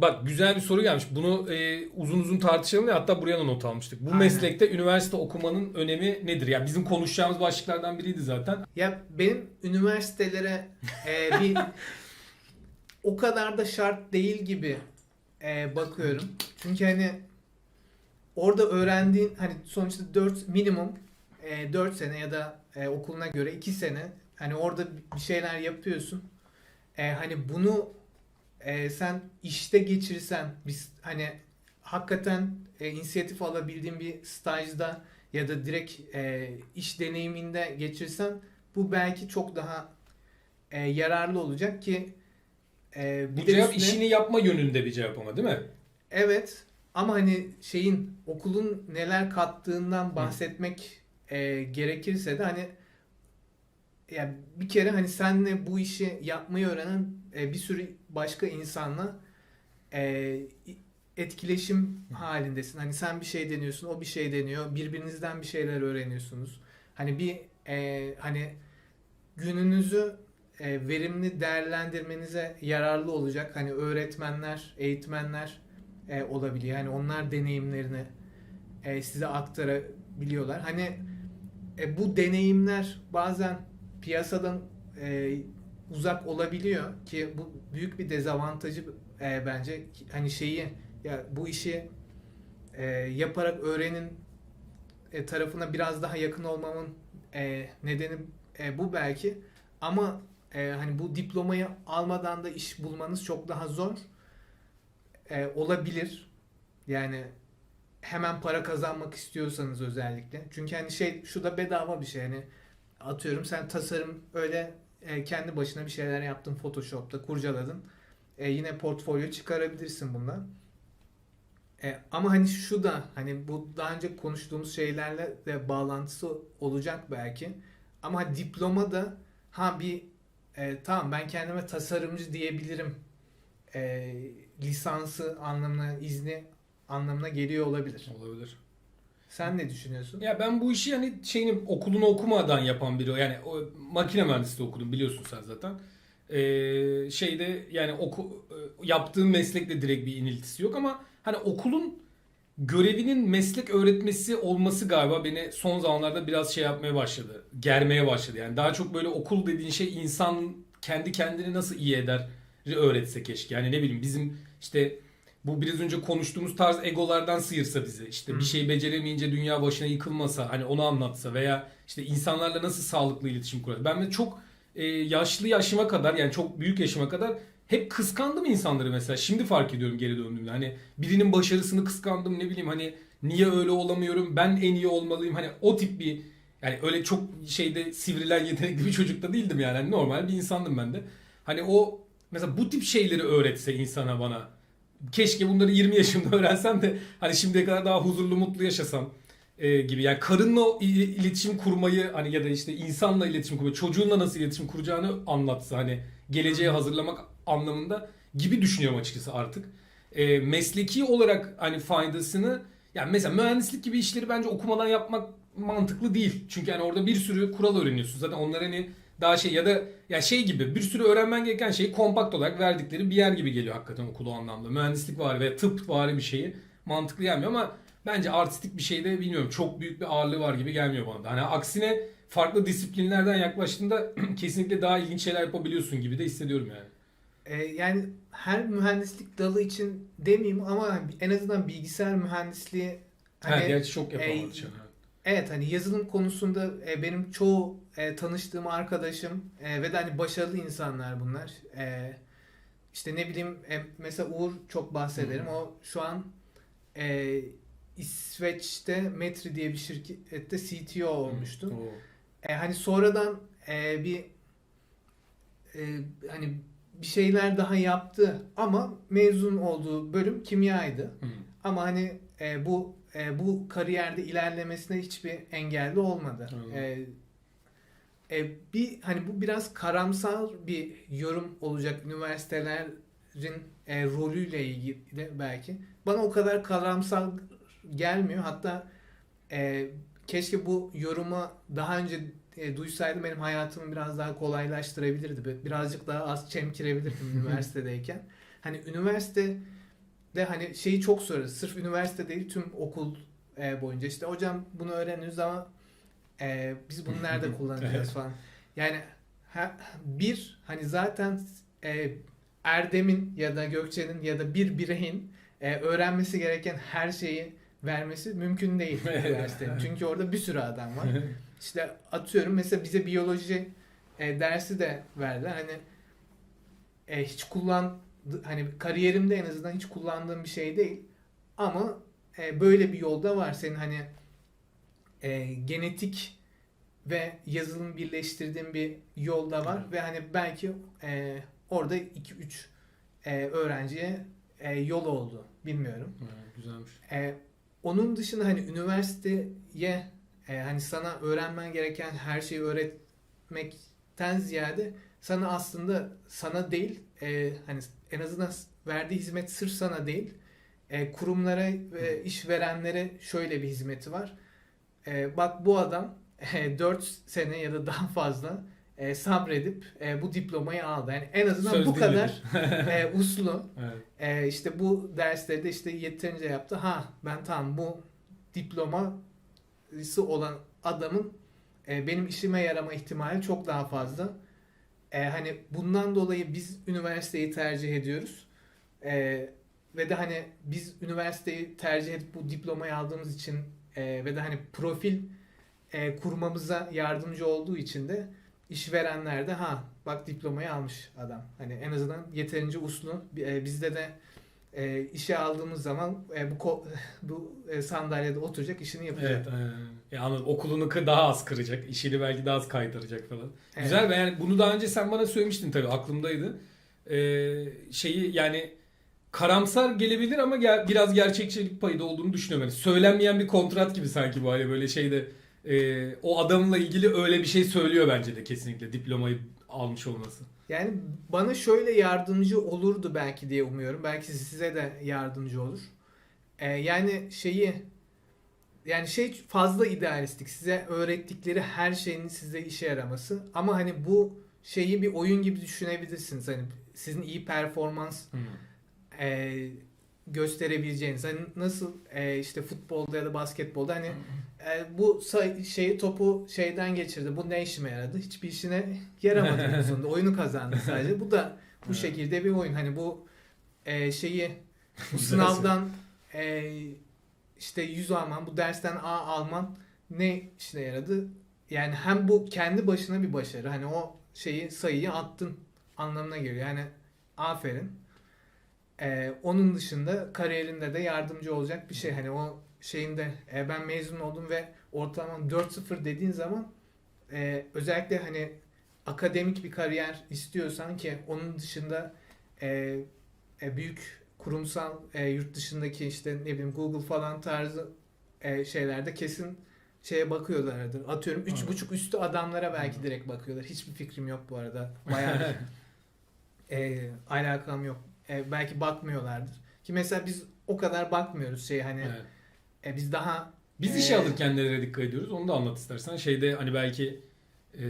Bak güzel bir soru gelmiş. Bunu e, uzun uzun tartışalım ve hatta buraya da not almıştık. Bu Aynen. meslekte üniversite okumanın önemi nedir? Ya bizim konuşacağımız başlıklardan biriydi zaten. Ya benim üniversitelere e, bir o kadar da şart değil gibi e, bakıyorum. Çünkü hani orada öğrendiğin hani sonuçta 4 minimum e, 4 sene ya da e, okuluna göre 2 sene hani orada bir şeyler yapıyorsun. E, hani bunu e, sen işte geçirirsen biz hani hakikaten e, inisiyatif alabildiğin bir stajda ya da direkt e, iş deneyiminde geçirsen bu belki çok daha e, yararlı olacak ki e, Bu cevap üstüne- işini yapma yönünde bir cevap ama değil mi? Evet ama hani şeyin okulun neler kattığından bahsetmek e, gerekirse de hani ya bir kere hani senle bu işi yapmayı öğrenen e, bir sürü başka insanla e, etkileşim halindesin. Hani sen bir şey deniyorsun, o bir şey deniyor. Birbirinizden bir şeyler öğreniyorsunuz. Hani bir e, hani gününüzü e, verimli değerlendirmenize yararlı olacak. Hani öğretmenler, eğitmenler e, olabiliyor. Hani onlar deneyimlerini e, size aktarabiliyorlar. Hani e, bu deneyimler bazen piyasadan e, uzak olabiliyor ki bu büyük bir dezavantajı e, bence. Hani şeyi ya bu işi e, yaparak öğrenin e, tarafına biraz daha yakın olmamın e, nedeni e, bu belki. Ama e, hani bu diplomayı almadan da iş bulmanız çok daha zor e, olabilir. Yani hemen para kazanmak istiyorsanız özellikle. Çünkü hani şey şu da bedava bir şey. Hani atıyorum sen tasarım öyle e, kendi başına bir şeyler yaptın Photoshop'ta kurcaladın. E, yine portfolyo çıkarabilirsin bundan. E, ama hani şu da hani bu daha önce konuştuğumuz şeylerle de bağlantısı olacak belki. Ama diploma da ha bir e, tamam ben kendime tasarımcı diyebilirim e, lisansı anlamına izni anlamına geliyor olabilir. Olabilir. Sen ne düşünüyorsun? Ya ben bu işi hani şeyini okulunu okumadan yapan biri. Yani o makine mühendisliği okudum biliyorsun sen zaten. Ee, şeyde yani oku, e, yaptığım meslekle direkt bir iniltisi yok ama hani okulun görevinin meslek öğretmesi olması galiba beni son zamanlarda biraz şey yapmaya başladı. Germeye başladı. Yani daha çok böyle okul dediğin şey insan kendi kendini nasıl iyi eder öğretse keşke. Yani ne bileyim bizim işte bu biraz önce konuştuğumuz tarz egolardan sıyırsa bizi. İşte bir şey beceremeyince dünya başına yıkılmasa hani onu anlatsa veya işte insanlarla nasıl sağlıklı iletişim kurar. Ben de çok e, yaşlı yaşıma kadar yani çok büyük yaşıma kadar hep kıskandım insanları mesela. Şimdi fark ediyorum geri döndüğümde. Hani birinin başarısını kıskandım ne bileyim hani niye öyle olamıyorum ben en iyi olmalıyım. Hani o tip bir yani öyle çok şeyde sivrilen yetenekli bir çocuk da değildim yani. Hani normal bir insandım ben de. Hani o mesela bu tip şeyleri öğretse insana bana. Keşke bunları 20 yaşımda öğrensem de hani şimdiye kadar daha huzurlu mutlu yaşasam e, gibi. Yani karınla iletişim kurmayı hani ya da işte insanla iletişim kurmayı, çocuğunla nasıl iletişim kuracağını anlatsa hani geleceğe hazırlamak anlamında gibi düşünüyorum açıkçası artık. E, mesleki olarak hani faydasını yani mesela mühendislik gibi işleri bence okumadan yapmak mantıklı değil. Çünkü hani orada bir sürü kural öğreniyorsun. Zaten onlar hani daha şey ya da ya şey gibi bir sürü öğrenmen gereken şeyi kompakt olarak verdikleri bir yer gibi geliyor hakikaten okulu anlamda. Mühendislik var ve tıp var bir şeyi mantıklı gelmiyor ama bence artistik bir şeyde bilmiyorum çok büyük bir ağırlığı var gibi gelmiyor bana da. Hani aksine farklı disiplinlerden yaklaştığında kesinlikle daha ilginç şeyler yapabiliyorsun gibi de hissediyorum yani. E, yani her mühendislik dalı için demeyeyim ama en azından bilgisayar mühendisliği ha, hani gerçi çok yapamadı e. Evet hani yazılım konusunda e, benim çoğu e, tanıştığım arkadaşım e, ve de hani başarılı insanlar bunlar. E, işte ne bileyim e, mesela Uğur çok bahsederim. Hı. O şu an e, İsveç'te Metri diye bir şirkette CTO olmuştu. Oo. E, hani sonradan e, bir e, hani bir şeyler daha yaptı ama mezun olduğu bölüm kimyaydı. Hı. Ama hani e, bu e, bu kariyerde ilerlemesine hiçbir engelli olmadı. Anladım. E, e, bir hani bu biraz karamsar bir yorum olacak üniversitelerin e, rolüyle ilgili belki. Bana o kadar karamsar gelmiyor. Hatta e, keşke bu yoruma daha önce e, duysaydım benim hayatımı biraz daha kolaylaştırabilirdi. Birazcık daha az çemkirebilirdim üniversitedeyken. Hani üniversite de hani şeyi çok sorarız. Sırf üniversite değil tüm okul e, boyunca işte hocam bunu öğreniyoruz ama e, biz bunu nerede kullanacağız falan. Yani ha- bir hani zaten e, Erdem'in ya da Gökçe'nin ya da bir bireyin e, öğrenmesi gereken her şeyi vermesi mümkün değil üniversitenin. Çünkü orada bir sürü adam var. İşte atıyorum mesela bize biyoloji e, dersi de verdiler. Hani e, hiç kullan hani kariyerimde en azından hiç kullandığım bir şey değil. Ama e, böyle bir yolda var. Senin hani e, genetik ve yazılım birleştirdiğin bir yolda var ve hani belki e, orada 2-3 e, öğrenciye e, yol oldu. Bilmiyorum. Ha, Güzelmiş. Ee, onun dışında hani üniversiteye e, hani sana öğrenmen gereken her şeyi öğretmekten ziyade sana aslında sana değil e, hani en azından verdiği hizmet sırf sana değil e, kurumlara ve işverenlere şöyle bir hizmeti var. E, bak bu adam e, 4 sene ya da daha fazla e, sabredip e, bu diplomayı aldı. Yani en azından Söz bu kadar dinlenir. e, uslu Evet. ee, işte bu dersleri de işte yeterince yaptı. Ha ben tamam bu diploması olan adamın e, benim işime yarama ihtimali çok daha fazla. E, hani bundan dolayı biz üniversiteyi tercih ediyoruz. E, ve de hani biz üniversiteyi tercih edip bu diplomayı aldığımız için e, ve de hani profil e, kurmamıza yardımcı olduğu için de işverenler de ha bak diplomayı almış adam. Hani en azından yeterince uslu. E, bizde de e, işe aldığımız zaman e, bu ko- bu e, sandalyede oturacak işini yapacak. Evet, aynen. Ya anladım. Okulunu daha az kıracak, işini belki daha az kaydıracak falan. Evet. Güzel yani bunu daha önce sen bana söylemiştin tabii aklımdaydı. Ee, şeyi yani karamsar gelebilir ama gel, biraz gerçekçilik payı da olduğunu düşünüyorum. Yani söylenmeyen bir kontrat gibi sanki bu hani böyle şeyde e, o adamla ilgili öyle bir şey söylüyor bence de kesinlikle diplomayı almış olması. Yani bana şöyle yardımcı olurdu belki diye umuyorum. Belki size de yardımcı olur. Ee, yani şeyi yani şey fazla idealistik. Size öğrettikleri her şeyin size işe yaraması. Ama hani bu şeyi bir oyun gibi düşünebilirsiniz. Hani sizin iyi performans e, gösterebileceğiniz. Hani nasıl e, işte futbolda ya da basketbolda hani e, bu say- şeyi topu şeyden geçirdi. Bu ne işime yaradı? Hiçbir işine yaramadı en sonunda. Oyunu kazandı sadece. Bu da bu şekilde bir oyun. Hani bu e, şeyi bu sınavdan e, işte 100 alman, bu dersten A alman ne işine yaradı? Yani hem bu kendi başına bir başarı. Hani o şeyi sayıyı attın anlamına geliyor. Yani aferin. Ee, onun dışında kariyerinde de yardımcı olacak bir şey. Hani o şeyinde e, ben mezun oldum ve ortalamam 4-0 dediğin zaman e, özellikle hani akademik bir kariyer istiyorsan ki onun dışında e, e, büyük kurumsal e, yurt dışındaki işte ne bileyim Google falan tarzı e, şeylerde kesin şeye bakıyorlardır. Atıyorum üç Evet. buçuk üstü adamlara belki direkt bakıyorlar. Hiçbir fikrim yok bu arada. Bayağı e, alakam yok. E, belki bakmıyorlardır. Ki mesela biz o kadar bakmıyoruz şey hani Evet. e, biz daha Biz Ee, işe alırken nelere dikkat ediyoruz onu da anlat istersen. Şeyde hani belki e,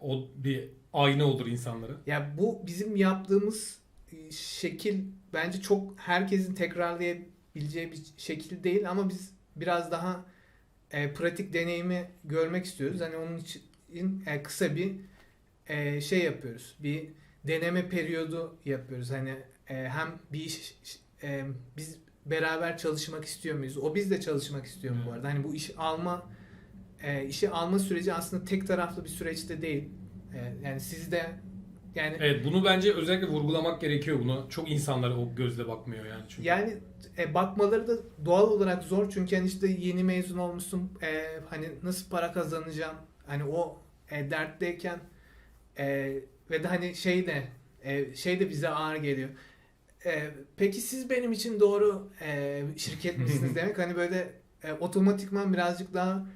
o bir ayna olur insanlara. ya bu bizim yaptığımız e, şekil bence çok herkesin tekrarlayabileceği bir şekil değil ama biz biraz daha e, pratik deneyimi görmek istiyoruz. Hani onun için e, kısa bir e, şey yapıyoruz. Bir deneme periyodu yapıyoruz. Hani e, hem bir iş e, biz beraber çalışmak istiyor muyuz? O bizle çalışmak istiyor mu bu arada? Hani bu iş alma e, işi alma süreci aslında tek taraflı bir süreçte değil. E, yani siz de yani Evet bunu bence özellikle vurgulamak gerekiyor buna. Çok insanlar o gözle bakmıyor yani çünkü. Yani e, bakmaları da doğal olarak zor çünkü hani işte yeni mezun olmuşsun e, hani nasıl para kazanacağım hani o e, dertteyken e, ve de hani şey de e, şey de bize ağır geliyor. E, peki siz benim için doğru e, şirket misiniz demek hani böyle e, otomatikman birazcık daha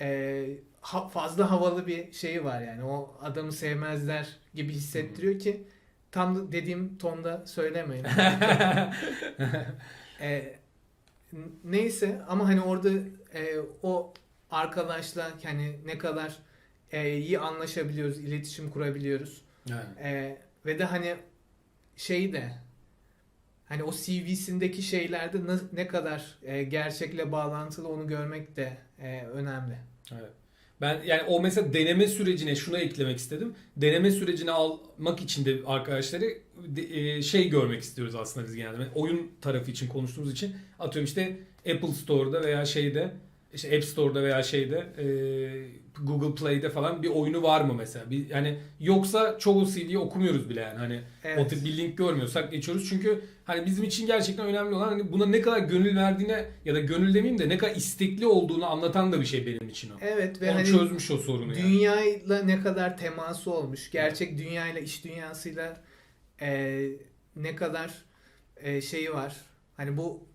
e, ha- fazla havalı bir şeyi var yani o adamı sevmezler gibi hissettiriyor ki tam dediğim tonda söylemeyin. E, neyse ama hani orada e, o arkadaşla hani ne kadar e, iyi anlaşabiliyoruz, iletişim kurabiliyoruz. Yani. E, ve de hani şey de hani o CV'sindeki şeylerde na- ne kadar e, gerçekle bağlantılı onu görmek de e, önemli. Evet. Ben yani o mesela deneme sürecine şunu eklemek istedim. Deneme sürecine almak için de arkadaşları e, şey görmek istiyoruz aslında biz genelde. Oyun tarafı için konuştuğumuz için atıyorum işte Apple Store'da veya şeyde işte App Store'da veya şeyde e, Google Play'de falan bir oyunu var mı mesela? Bir, yani yoksa çoğu CD'yi okumuyoruz bile yani. Hani o Evet. tip bir link görmüyorsak geçiyoruz. Çünkü hani bizim için gerçekten önemli olan hani buna ne kadar gönül verdiğine ya da gönül demeyeyim de ne kadar istekli olduğunu anlatan da bir şey benim için o. Evet ve Onu hani çözmüş o sorunu yani. dünyayla ne kadar teması olmuş, gerçek dünyayla iş dünyasıyla e, ne kadar e, şeyi var. Hani bu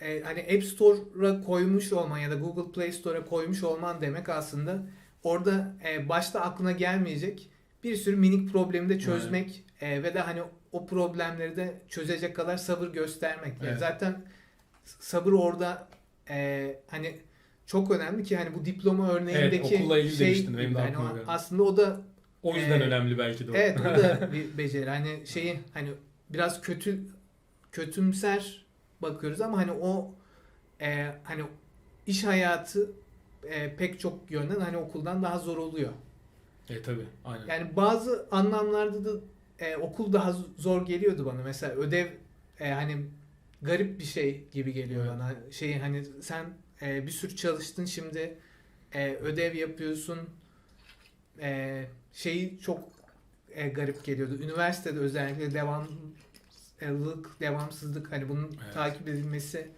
e, hani App Store'a koymuş olman ya da Google Play Store'a koymuş olman demek aslında orada e, başta aklına gelmeyecek bir sürü minik problemi de çözmek e, ve de hani o problemleri de çözecek kadar sabır göstermek. Yani Evet. zaten sabır orada e, hani çok önemli ki hani bu diploma örneğindeki okulla ilgili şey demiştin, benim de yani o- aslında o da O yüzden Ee, önemli belki de o. Evet o da bir beceri. Hani şeyi hani biraz kötü kötümser bakıyoruz ama hani o e, hani iş hayatı e, pek çok yönden hani okuldan daha zor oluyor. e tabi aynen. Yani bazı anlamlarda da e, okul daha zor geliyordu bana. Mesela ödev e, hani garip bir şey gibi geliyor Evet. bana. Şey hani sen e, bir sürü çalıştın şimdi e, ödev yapıyorsun. E, şeyi çok e, garip geliyordu. Üniversitede özellikle devamlılık, devamsızlık hani bunun Evet. takip edilmesi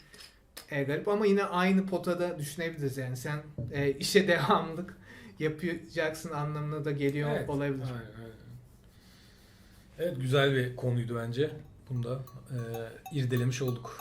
e, garip ama yine aynı potada düşünebiliriz yani sen e, işe devamlılık yapacaksın anlamına da geliyor Evet, olabilir. aynen, aynen. Evet güzel bir konuydu bence. Bunu da e, irdelemiş olduk.